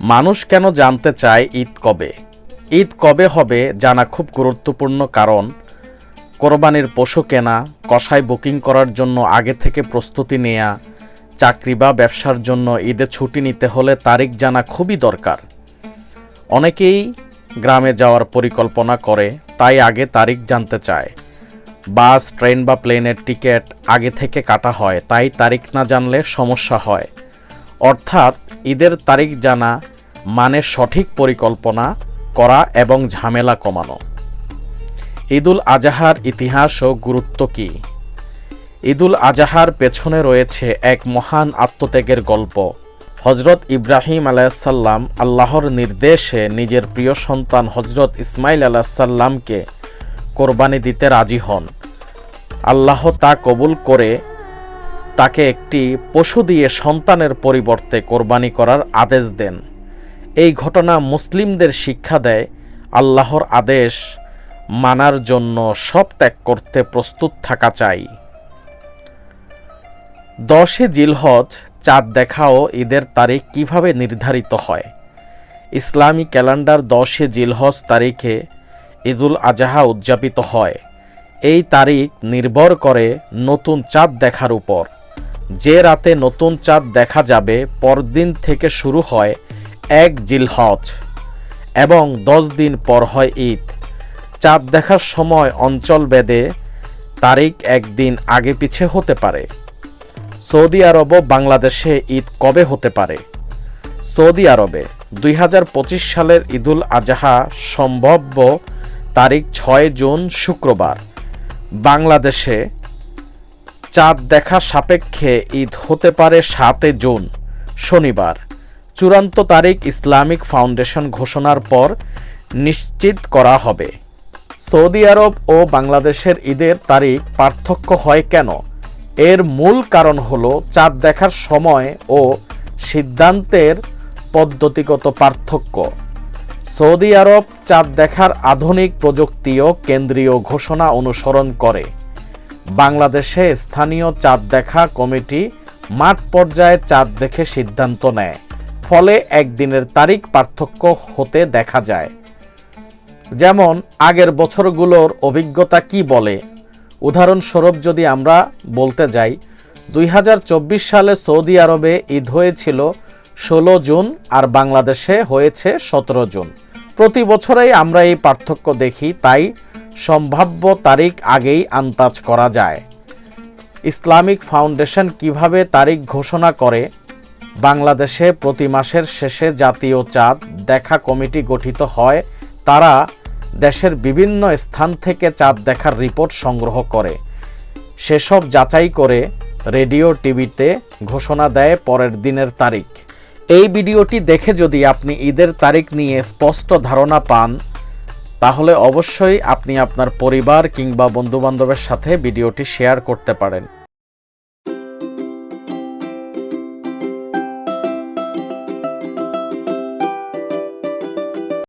মানুষ কেন জানতে চায় ঈদ কবে? ঈদ কবে হবে জানা খুব গুরুত্বপূর্ণ কারণ, কোরবানির পশু কেনা কষাই বুকিং করার জন্য আগে থেকে প্রস্তুতি নেয়া, চাকরি বা ব্যবসার জন্য ঈদে ছুটি নিতে হলে তারিখ জানা খুবই দরকার। অনেকেই গ্রামে যাওয়ার পরিকল্পনা করে, তাই আগে তারিখ জানতে চায়। বাস, ট্রেন বা প্লেনের টিকিট আগে থেকে কাটা হয়, তাই তারিখ না জানলে সমস্যা হয়। অর্থাৎ, ঈদের তারিখ জানা মানে সঠিক পরিকল্পনা করা এবং ঝামেলা কমানো। ঈদুল আজাহার ইতিহাস ও গুরুত্ব কী? ঈদুল আজাহার পেছনে রয়েছে এক মহান আত্মত্যাগের গল্প। হজরত ইব্রাহিম আলাইসাল্লাম আল্লাহর নির্দেশে নিজের প্রিয় সন্তান হজরত ইসমাইল আলাহিসাল্লামকে কোরবানি দিতে রাজি হন। আল্লাহ তা কবুল করে তাকে একটি পশু দিয়ে সন্তানের পরিবর্তে কোরবানি করার আদেশ দেন। এই ঘটনা মুসলিমদের শিক্ষা দেয়, আল্লাহর আদেশ মানার জন্য সব ত্যাগ করতে প্রস্তুত থাকা চাই। দশে জিলহজ, চাঁদ দেখাও ঈদের তারিখ কীভাবে নির্ধারিত হয়? ইসলামী ক্যালেন্ডার দশে জিলহজ তারিখে ঈদুল আজাহা উদযাপিত হয়। এই তারিখ নির্ভর করে নতুন চাঁদ দেখার উপর। যে রাতে নতুন চাঁদ দেখা যাবে, পরদিন থেকে শুরু হয় এক জিলহজ এবং দশ দিন পর হয় ঈদ। চাঁদ দেখার সময় অঞ্চল বেদে তারিখ একদিন আগে পিছে হতে পারে। সৌদি আরব ও বাংলাদেশে ঈদ কবে হতে পারে? সৌদি আরবে দুই হাজার পঁচিশ সালের ঈদুল আজহা সম্ভাব্য তারিখ ছয় জুন শুক্রবার। বাংলাদেশে চাঁদ দেখা সাপেক্ষে ঈদ হতে পারে সাতে জুন, শনিবার। চূড়ান্ত তারিখ ইসলামিক ফাউন্ডেশন ঘোষণার পর নিশ্চিত করা হবে। সৌদি আরব ও বাংলাদেশের ঈদের তারিখ পার্থক্য হয় কেন? এর মূল কারণ হল চাঁদ দেখার সময় ও সিদ্ধান্তের পদ্ধতিগত পার্থক্য। সৌদি আরব চাঁদ দেখার আধুনিক প্রযুক্তিও কেন্দ্রীয় ঘোষণা অনুসরণ করে। বাংলাদেশে স্থানীয় চাঁদ দেখা কমিটি মাঠ পর্যায়ে চাঁদ দেখে সিদ্ধান্ত নেয়। ফলে একদিনের তারিখ পার্থক্য হতে দেখা যায়। যেমন, আগের বছরগুলোর অভিজ্ঞতা কি বলে? উদাহরণস্বরূপ যদি আমরা বলতে যাই, দুই হাজার চব্বিশ সালে সৌদি আরবে ঈদ হয়েছিল ষোলো জুন আর বাংলাদেশে হয়েছে সতেরো জুন। প্রতি বছরেই আমরা এই পার্থক্য দেখি, তাই সম্ভাব্য তারিখ আগেই আন্দাজ করা যায়। ইসলামিক ফাউন্ডেশন কীভাবে তারিখ ঘোষণা করে বাংলাদেশে প্রতি মাসের শেষে জাতীয় চাঁদ দেখা কমিটি গঠিত হয়। তারা দেশের বিভিন্ন স্থান থেকে চাঁদ দেখার রিপোর্ট সংগ্রহ করে। সেসব যাচাই করে রেডিও, টিভিতে ঘোষণা দেয় পরের দিনের তারিখ। এই ভিডিওটি দেখে যদি আপনি ঈদের তারিখ নিয়ে স্পষ্ট ধারণা পান, তাহলে অবশ্যই আপনি আপনার পরিবার কিংবা বন্ধুবান্ধবের সাথে ভিডিওটি শেয়ার করতে পারেন।